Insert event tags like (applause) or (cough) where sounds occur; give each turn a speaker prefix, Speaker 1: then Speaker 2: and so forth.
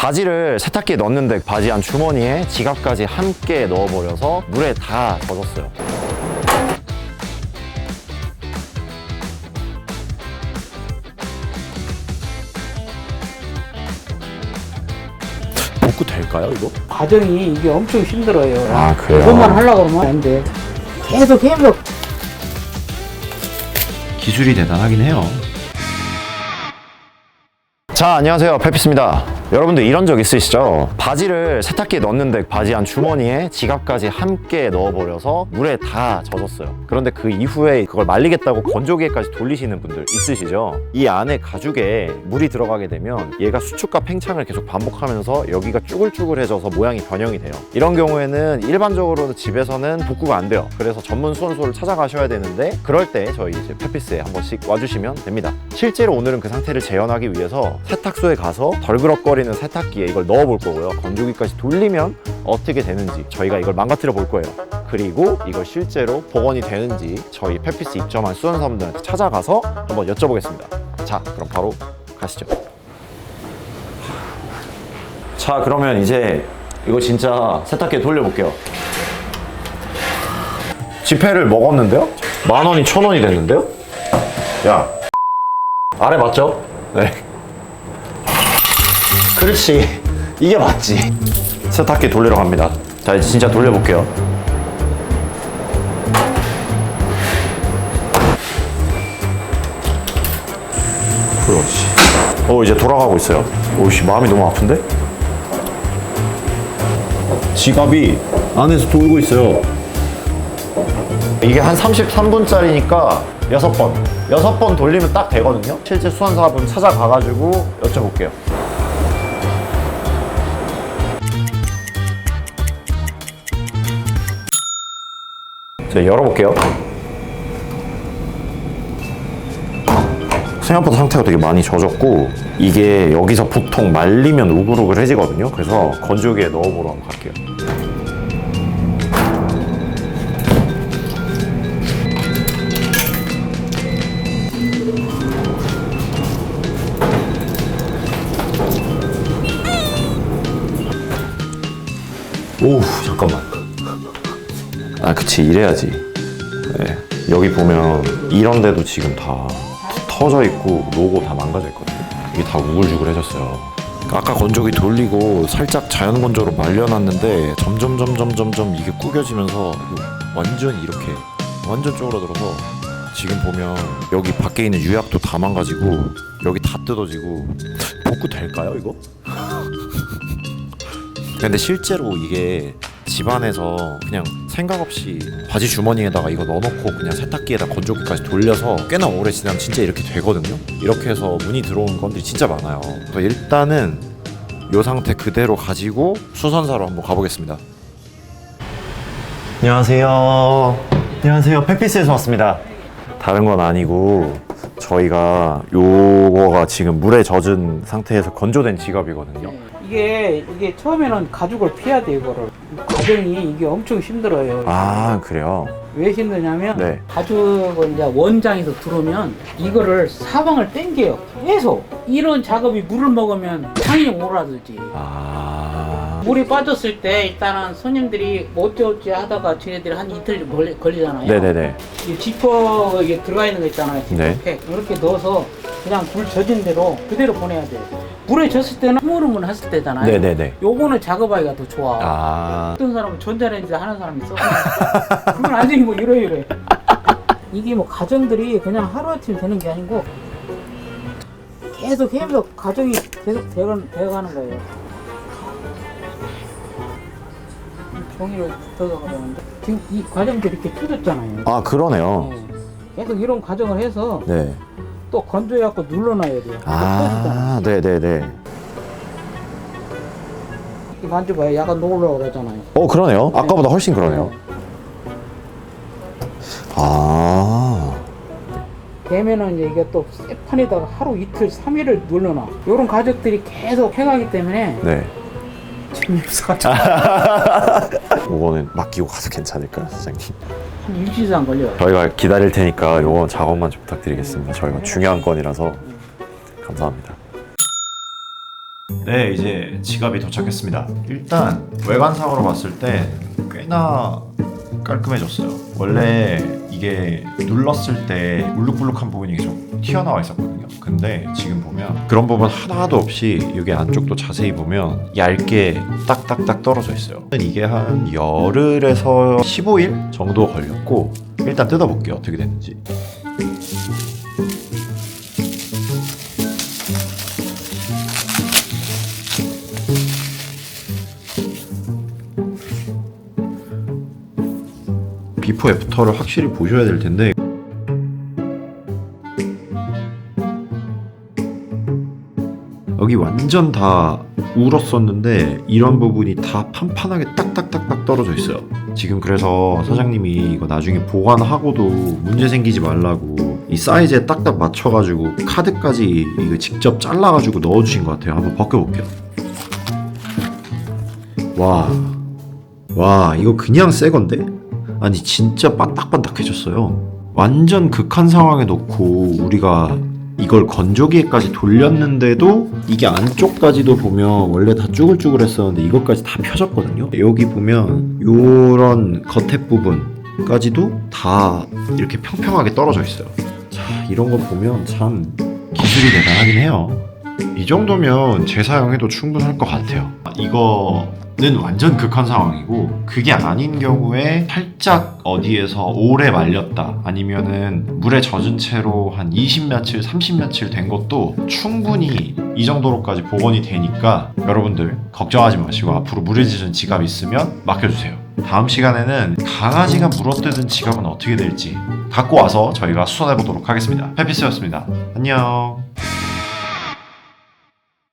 Speaker 1: 바지를 세탁기에 넣었는데 바지 안 주머니에 지갑까지 함께 넣어버려서 물에 다 젖었어요. 복구 될까요, 이거?
Speaker 2: 과정이 이게 엄청 힘들어요.
Speaker 1: 아, 그래요?
Speaker 2: 이것만 하려고 그러면 안 돼. 계속 계속
Speaker 1: 기술이 대단하긴 해요. 자, 안녕하세요. 페피스입니다. 여러분들 이런 적 있으시죠? 바지를 세탁기에 넣었는데 바지 안 주머니에 지갑까지 함께 넣어버려서 물에 다 젖었어요. 그런데 그 이후에 그걸 말리겠다고 건조기에까지 돌리시는 분들 있으시죠? 이 안에 가죽에 물이 들어가게 되면 얘가 수축과 팽창을 계속 반복하면서 여기가 쭈글쭈글해져서 모양이 변형이 돼요. 이런 경우에는 일반적으로는 집에서는 복구가 안 돼요. 그래서 전문 수원소를 찾아가셔야 되는데 그럴 때 저희 이제 페피스에 한 번씩 와주시면 됩니다. 실제로 오늘은 그 상태를 재현하기 위해서 세탁소에 가서 덜그럭거리 는 세탁기에 이걸 넣어 볼 거고요. 건조기까지 돌리면 어떻게 되는지 저희가 이걸 망가뜨려 볼 거예요. 그리고 이걸 실제로 복원이 되는지 저희 페피스 입점한 수원사분들한테 찾아가서 한번 여쭤보겠습니다. 자, 그럼 바로 가시죠. 자, 그러면 이제 이거 진짜 세탁기에 돌려볼게요. 지폐를 먹었는데요? 만 원이 천 원이 됐는데요? 야, 아래 맞죠? 네. 그렇지. 이게 맞지. 세탁기 돌리러 갑니다. 자, 이제 진짜 돌려볼게요. 그렇지. 어, 이제 돌아가고 있어요. 오씨, 마음이 너무 아픈데? 지갑이 안에서 돌고 있어요. 이게 한 33분짜리니까 6번. 6번 돌리면 딱 되거든요. 실제 수원사분 찾아가가지고 여쭤볼게요. 자, 열어볼게요. 생각보다 상태가 되게 많이 젖었고 이게 여기서 보통 말리면 우글우글해지거든요. 그래서 건조기에 넣어보러 한번 갈게요. 오우 잠깐만 아 그치 이래야지 네. 여기 보면 이런 데도 지금 다 터져 있고 로고 다 망가져 있거든요 이게 다 우글우글해졌어요 아까 건조기 돌리고 살짝 자연 건조로 말려놨는데 점점 점점 점점 이게 구겨지면서 완전 이렇게 완전 쪼그라들어서 지금 보면 여기 밖에 있는 유약도 다 망가지고 여기 다 뜯어지고 복구 될까요 이거? (laughs) 근데 실제로 이게 집안에서 그냥 생각 없이 바지 주머니에다가 이거 넣어놓고 그냥 세탁기에다 건조기까지 돌려서 꽤나 오래 지나면 진짜 이렇게 되거든요. 이렇게 해서 문이 들어오는 건들이 진짜 많아요. 그래서 일단은 이 상태 그대로 가지고 수선사로 한번 가보겠습니다. 안녕하세요. 안녕하세요. 펫피스에서 왔습니다. 다른 건 아니고 저희가 요거가 지금 물에 젖은 상태에서 건조된 지갑이거든요.
Speaker 2: 이게 이게 처음에는 가죽을 피해야 돼 이거를. 과정이 이게 엄청 힘들어요.
Speaker 1: 아 그래요?
Speaker 2: 왜 힘드냐면
Speaker 1: 네.
Speaker 2: 가죽을 이제 원장에서 들어오면 이거를 사방을 당겨요. 계속 이런 작업이 물을 먹으면 당연히 오라들지.
Speaker 1: 아
Speaker 2: 물이 빠졌을 때 일단은 손님들이 뭐 어찌어찌 하다가 쟤네들이 한 이틀 걸리, 걸리잖아요.
Speaker 1: 네네네.
Speaker 2: 이 지퍼 이게 들어가 있는 거 있잖아요. 지퍼
Speaker 1: 네.
Speaker 2: 팩 이렇게 넣어서 그냥 물 젖은 대로 그대로 보내야 돼. 물에 젖을 때는 흐물흐물 했을 때잖아요.
Speaker 1: 네네네.
Speaker 2: 요거는 작업하기가 더 좋아.
Speaker 1: 아
Speaker 2: 어떤 사람은 전자레인지 하는 사람이 있어. (laughs) 그건 완전히 뭐 이래 이래. 이게 뭐 가정들이 그냥 하루아침 되는 게 아니고 계속 계속 가정이 계속 되어, 되어가는 거예요. 종이를 붙어서 그러는데 지금 이 과정들이 이렇게 뜯었잖아요.
Speaker 1: 아 그러네요.
Speaker 2: 네. 계속 이런 과정을 해서
Speaker 1: 네.
Speaker 2: 또 건조해갖고 눌러놔야 돼요.
Speaker 1: 아 네네네.
Speaker 2: 이 만져봐요. 약간 녹으려고 그러잖아요.
Speaker 1: 어 그러네요. 아까보다 훨씬 그러네요. 아
Speaker 2: 되면은 이제 이게 또 쇠판에다가 하루 이틀 3일을 눌러놔. 이런 가족들이 계속 해가기 때문에
Speaker 1: 네. (laughs)
Speaker 2: 재미없어가지고 (laughs)
Speaker 1: 맡기고 가도 괜찮을까요, 사장님?
Speaker 2: 한 일주일 이상 걸려요.
Speaker 1: 저희가 기다릴 테니까 요거 작업만 좀 부탁드리겠습니다. 저희가 중요한 건이라서 감사합니다. 네, 이제 지갑이 도착했습니다. 일단 외관상으로 봤을 때 꽤나 깔끔해졌어요. 원래 이게 눌렀을 때 울룩불룩한 부분이 좀 튀어나와 있었거든요. 근데 지금 보면 그런 부분 하나도 없이 여기 안쪽도 자세히 보면 얇게 딱딱딱 떨어져 있어요. 이게 한 열흘에서 15일 정도 걸렸고 일단 뜯어볼게요. 어떻게 됐는지. 비포 애프터를 확실히 보셔야 될 텐데 여기 완전 다 울었었는데 이런 부분이 다 판판하게 딱딱딱딱 떨어져 있어요. 지금 그래서 사장님이 이거 나중에 보관하고도 문제 생기지 말라고 이 사이즈에 딱딱 맞춰가지고 카드까지 이거 직접 잘라가지고 넣어주신 것 같아요. 한번 벗겨볼게요. 와, 와 이거 그냥 새 건데? 아니 진짜 반딱반딱해졌어요. 완전 극한 상황에 놓고 우리가 이걸 건조기에까지 돌렸는데도 이게 안쪽까지도 보면 원래 다 쭈글쭈글했었는데 이것까지 다 펴졌거든요. 여기 보면 요런 겉에 부분까지도 다 이렇게 평평하게 떨어져 있어요. 자 이런 거 보면 참 기술이 대단하긴 해요. 이 정도면 재사용해도 충분할 것 같아요. 이거 는 완전 극한 상황이고 그게 아닌 경우에 살짝 어디에서 오래 말렸다 아니면은 물에 젖은 채로 한 20며칠, 30며칠 된 것도 충분히 이 정도로까지 복원이 되니까 여러분들 걱정하지 마시고 앞으로 물에 젖은 지갑 있으면 맡겨주세요. 다음 시간에는 강아지가 물어뜯은 지갑은 어떻게 될지 갖고 와서 저희가 수선해 보도록 하겠습니다. 페피스였습니다. 안녕.